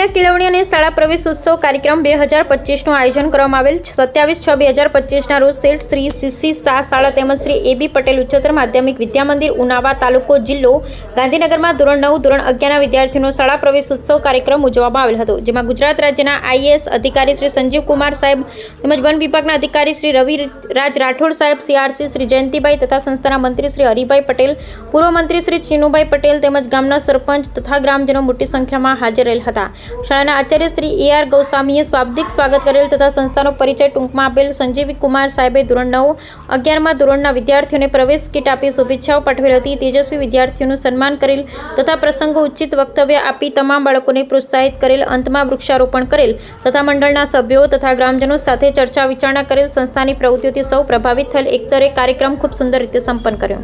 કન્યા કેળવણી અને શાળા પ્રવેશ ઉત્સવ કાર્યક્રમ બે હજાર પચીસનું આયોજન કરવામાં આવેલ. સત્યાવીસ છ બે હજાર પચીસના રોજ શેઠ શ્રી સીસી શાહ શાળા તેમજ શ્રી એબી પટેલ ઉચ્ચતર માધ્યમિક વિદ્યા મંદિર, ઉનાવા તાલુકો જિલ્લો, ગાંધીનગરમાં ધોરણ નવ, ધોરણ અગિયારના વિદ્યાર્થીઓનો શાળા પ્રવેશ ઉત્સવ કાર્યક્રમ ઉજવવામાં આવેલ હતો, જેમાં ગુજરાત રાજ્યના આઈએએસ અધિકારી શ્રી સંજીવ કુમાર સાહેબ તેમજ વન વિભાગના અધિકારી શ્રી રવિ રાજ રાઠોડ સાહેબ સીઆરસી શ્રી જયંતિભાઈ તથા સંસ્થાના મંત્રી શ્રી હરિભાઈ પટેલ, પૂર્વ મંત્રી શ્રી ચીનુભાઈ પટેલ તેમજ ગામના સરપંચ તથા ગ્રામજનો મોટી સંખ્યામાં હાજર રહેલ હતા. શાળાના આચાર્ય શ્રી એ આર ગૌસ્વામીએ શાબ્દિક સ્વાગત કરેલ તથા સંસ્થાનો પરિચય ટૂંકમાં આપેલ. સંજીવી કુમાર સાહેબે ધોરણ નવ, અગિયારમાં ધોરણના વિદ્યાર્થીઓને પ્રવેશ કીટ આપી શુભેચ્છાઓ પાઠવેલ હતી. તેજસ્વી વિદ્યાર્થીઓનું સન્માન કરેલ તથા પ્રસંગો ઉચિત વક્તવ્ય આપી તમામ બાળકોને પ્રોત્સાહિત કરેલ. અંતમાં વૃક્ષારોપણ કરેલ તથા મંડળના સભ્યો તથા ગ્રામજનો સાથે ચર્ચા વિચારણા કરેલ. સંસ્થાની પ્રવૃત્તિઓથી સૌ પ્રભાવિત થયેલ. એકતરે કાર્યક્રમ ખૂબ સુંદર રીતે સંપન્ન કર્યો.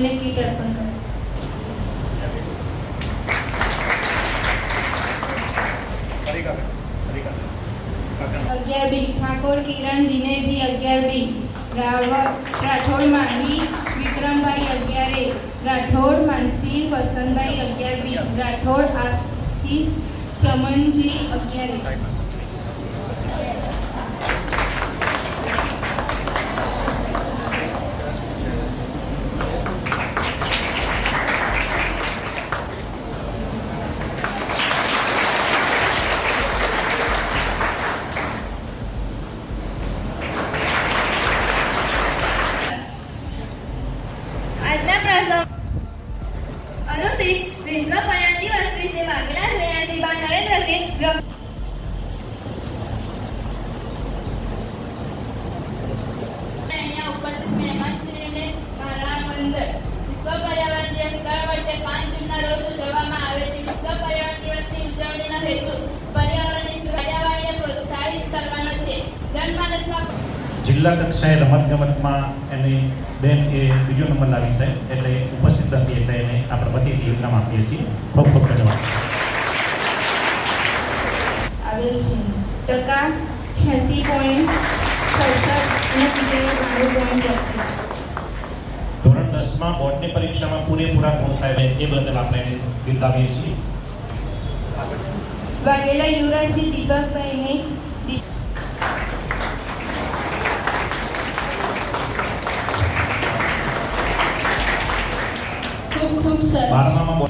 વિનંતી અર્પણ કરે અગિયાર બી. ઠાકોર, કિરણ, દિનેશજી, અગિયાર બી. રાઠોડ માહી વિક્રમભાઈ, અગિયાર રાઠોડ, માનસી, વસંતભાઈ, અગિયાર બી. રાઠોડ, આશીષ, ચમનજી, અગિયાર જિલ્લા કક્ષાએ રમતગમતમાં એને બેન એ બીજો નંબર લાવી છે. એટલે ઉપસ્થિત નથી એટલે એને આપણે વતીથી યોજના આપીએ છીએ. ખૂબ ખૂબ ધન્યવાદ. આવેલ છે. ટકા છ્યાસી પોઈન્ટ ધોરણ દસમાં બોર્ડની પરીક્ષામાં પૂરેપૂરા ગુણ સાહેબે એ બદલ આપણે એને બિરદાવીએ છીએ. વાઘેલા યુવરાજસિંહ દીપકભાઈને દી- ખૂબ સરસ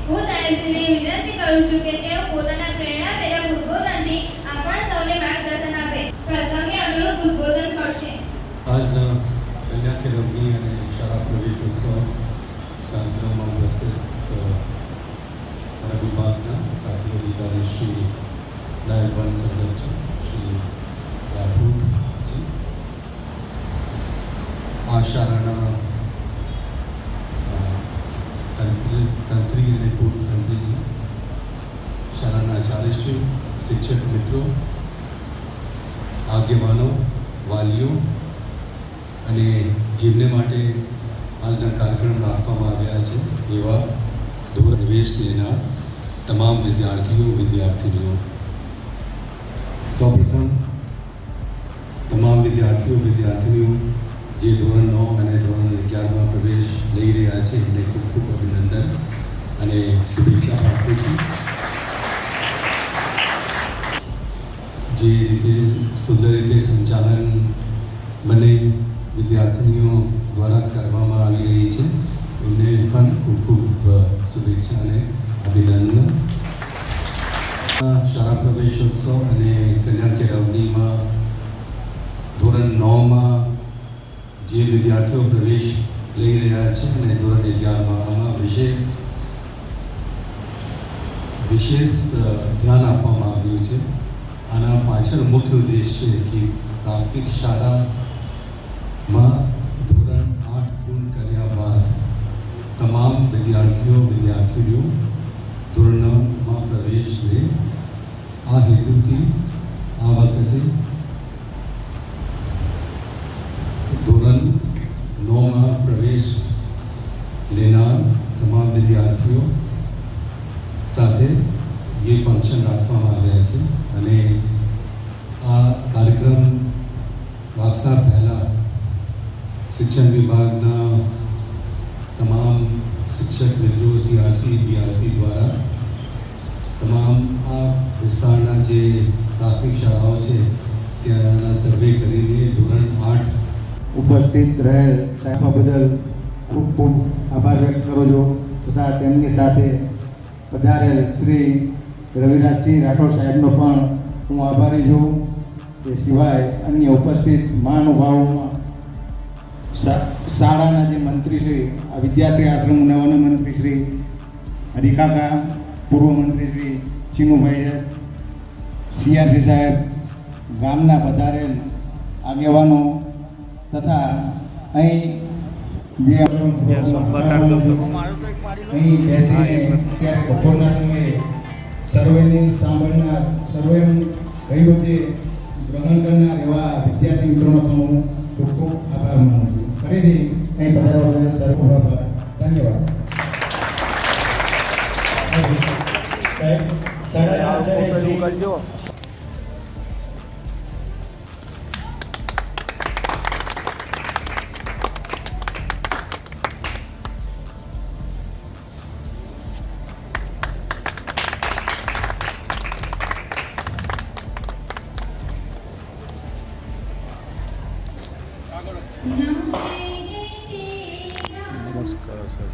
હું સાહેબજીને વિનંતી કરું છું કે તેઓ પોતાના પ્રેરણાપ્રેરક ઉદ્બોધનથી આપણા સૌને માર્ગદર્શન આપે. પ્રસંગે અનુરૂપ ઉદ્બોધન કરશે. આજના કન્યા કેળવણી અને શાળા પ્રવેશ ઉત્સવ કાર્યક્રમમાં ઉપસ્થિત મારા વિભાગના સાથી અધિકારી શ્રી નાયબ વન સંરક્ષક શ્રી રાઠોડજી. આ શાળાના તંત્રી તંત્રી અને પૂર્વ તંત્રીજી શાળાના આચાર્યશ્રી શિક્ષક મિત્રો, આગેવાનો, વાલીઓ અને જેમને માટે આજના કાર્યક્રમ રાખવામાં આવ્યા છે એવા ધોરણવેશ લેનાર તમામ વિદ્યાર્થીઓ, વિદ્યાર્થીનીઓ. સૌપ્રથમ, તમામ વિદ્યાર્થીઓ, વિદ્યાર્થીનીઓ જે ધોરણ નવ અને ધોરણ અગિયારમાં પ્રવેશ લઈ રહ્યા છે, એમને ખૂબ ખૂબ અભિનંદન અને શુભેચ્છા પાઠવું છું. જે રીતે સુંદર રીતે સંચાલન બંને વિદ્યાર્થીનીઓ દ્વારા કરવામાં આવી રહી છે, એમને પણ ખૂબ ખૂબ શુભેચ્છા અને અભિનંદન. શાળા પ્રવેશોત્સવ અને કન્યા કેળવણીમાં ધોરણ નવમાં જે વિદ્યાર્થીઓ પ્રવેશ લઈ રહ્યા છે અને ધોરણ અગિયારમાં વિશેષ વિશેષ ધ્યાન આપવામાં આવ્યું છે આના પાછળ મુખ્ય ઉદ્દેશ છે કે પ્રાથમિક શાળામાં ધોરણ આઠ પૂર્ણ કર્યા બાદ તમામ વિદ્યાર્થીઓ વિદ્યાર્થીઓ ધોરણમાં પ્રવેશ લે આ હેતુથી આ વખતે ફંક્શન રાખવામાં આવે છે અને આ કાર્યક્રમ વાગતા પહેલાં શિક્ષણ વિભાગના તમામ શિક્ષક મિત્રો સીઆરસી બીઆરસી દ્વારા તમામ આ વિસ્તારના જે પ્રાથમિક શાળાઓ છે, ત્યાંના સર્વે કરીને ધોરણ આઠ ઉપસ્થિત રહેલ સાહેબ બદલ ખૂબ ખૂબ આભાર વ્યક્ત કરો છો તથા તેમની સાથે પધારેલ શ્રી રવિરાજસિંહ રાઠોડ સાહેબનો પણ હું આભારી છું. એ સિવાય અન્ય ઉપસ્થિત મહાનુભાવોમાં શાળાના જે મંત્રી શ્રી આ વિદ્યાર્થી આશ્રમ ઉનાવાના મંત્રી શ્રી હરિકાકા પૂર્વ મંત્રી શ્રી ચીનુભાઈ સીઆરસી સાહેબ ગામના પધારેલ આગેવાનો તથા અહીં જે અહીં બેસીને અત્યારે બપોરના સમયે સર્વેની સાંભળનાર સર્વે કહ્યું છે ગ્રહણ કરનાર એવા વિદ્યાર્થી મિત્રોનો પણ હું ખૂબ ખૂબ આભાર માનું છું. ફરીથી અહીં પધારવા બદલ સર્વ આભાર. ધન્યવાદ. સાહેબ શાળાના આચાર્ય શ્રી નમસ્કાર સર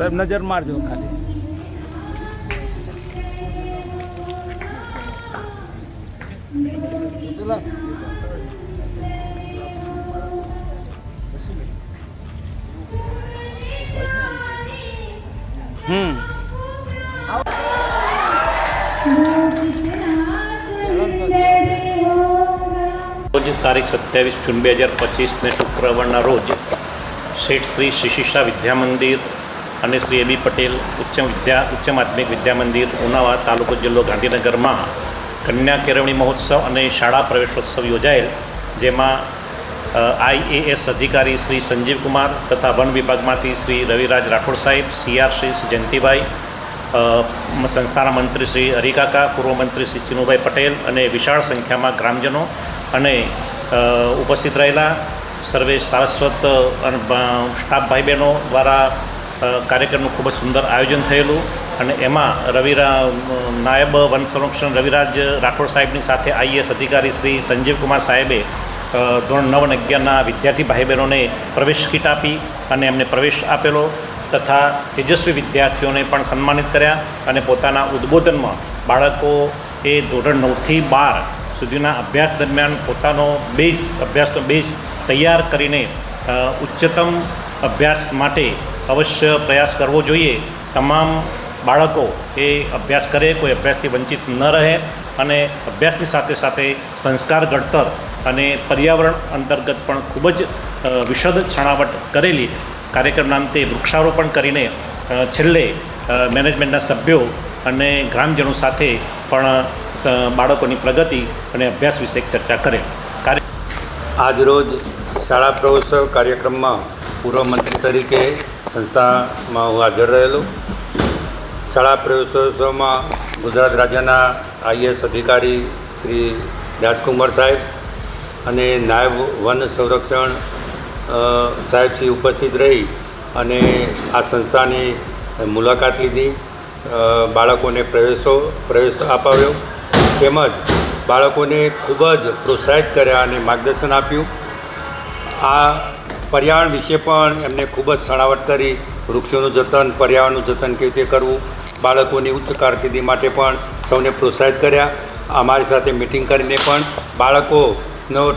સાહેબ, નજર મારજો ખાલી. રોજ તારીખ સત્યાવીસ જૂન બે હજાર પચીસને શુક્રવારના રોજ શેઠ શ્રી શિશિષા વિદ્યા મંદિર અને શ્રી એબી પટેલ ઉચ્ચ વિદ્યા, ઉચ્ચ માધ્યમિક વિદ્યા મંદિર, ઉનાવા તાલુકો જિલ્લો ગાંધીનગરમાં કન્યા કેળવણી મહોત્સવ અને શાળા પ્રવેશોત્સવ યોજાયેલ, જેમાં આઈએએસ અધિકારી શ્રી સંજીવકુમાર તથા વન વિભાગમાંથી શ્રી રવિરાજ રાઠોડ સાહેબ સીઆર શ્રી જયંતિભાઈ સંસ્થાના મંત્રી શ્રી હરિકાકા, પૂર્વ મંત્રી શ્રી ચિનુભાઈ પટેલ અને વિશાળ સંખ્યામાં ગ્રામજનો અને ઉપસ્થિત રહેલા, સર્વે સારસ્વત સ્ટાફ ભાઈ બહેનો દ્વારા કાર્યક્રમનું ખૂબ જ સુંદર આયોજન થયેલું અને એમાં રવિરા નાયબ વન સંરક્ષણ રવિરાજ રાઠોડ સાહેબની સાથે આઈએસ અધિકારી શ્રી સંજીવકુમાર સાહેબે ધોરણ નવ અને અગિયારના વિદ્યાર્થી ભાઈ બહેનોને પ્રવેશ કીટ આપી અને એમને પ્રવેશ આપેલો તથા તેજસ્વી વિદ્યાર્થીઓને પણ સન્માનિત કર્યા અને પોતાના ઉદ્બોધનમાં બાળકો એ ધોરણ નવથી બાર સુધીના અભ્યાસ દરમિયાન પોતાનો બેઝ, અભ્યાસનો બેઝ તૈયાર કરીને ઉચ્ચતમ અભ્યાસ માટે અવશ્ય પ્રયાસ કરવો જોઈએ. તમામ બાળકો એ અભ્યાસ કરે, કોઈ અભ્યાસથી વંચિત ન રહે અને અભ્યાસની સાથે સાથે સંસ્કાર ઘડતર અને પર્યાવરણ અંતર્ગત પણ ખૂબ જ વિશદ છણાવટ કરેલી કાર્યક્રમના અંતે વૃક્ષારોપણ કરીને છેલ્લે મેનેજમેન્ટના સભ્યો અને ગ્રામજનો સાથે પણ બાળકોની પ્રગતિ અને અભ્યાસ વિશે ચર્ચા કરે. કાર્ય આજરોજ શાળા પ્રવેશોત્સવ કાર્યક્રમમાં પૂર્વ મંત્રી તરીકે સંસ્થામાં હું હાજર રહેલો. શાળા પ્રવેશોત્સવમાં ગુજરાત રાજ્યના આઈએસ અધિકારી શ્રી રાજકુમાર સાહેબ અને નાયબ વન સંરક્ષણ સાહેબ શ્રી ઉપસ્થિત રહી અને આ સંસ્થાની મુલાકાત લીધી. બાળકોને પ્રવેશો, પ્રવેશ અપાવ્યો. તેમજ બાળકોને ખૂબ જ પ્રોત્સાહિત કર્યા અને માર્ગદર્શન આપ્યું. આ પર્યાવરણ વિશે પણ એમને ખૂબ જ સણાવટ કરી. વૃક્ષોનું જતન પર્યાવરણનું જતન કેવી રીતે કરવું? બાળકોની ઉચ્ચ કારકિર્દી માટે પણ સૌને પ્રોત્સાહિત કર્યા. અમારી સાથે મિટિંગ કરીને પણ બાળકોનો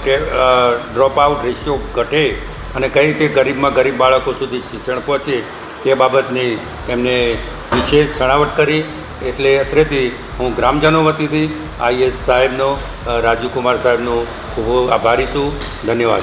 ડ્રોપ આઉટ રેશિયો ઘટે અને કઈ રીતે ગરીબમાં ગરીબ બાળકો સુધી શિક્ષણ પહોંચે તે બાબતની એમને વિશેષ સણાવટ કરી. એટલે અત્રેથી હું ગ્રામજનો વતીથી આઈએસ સાહેબનો અ, રાજુકુમાર સાહેબનો ખૂબ આભારી છું. ધન્યવાદ.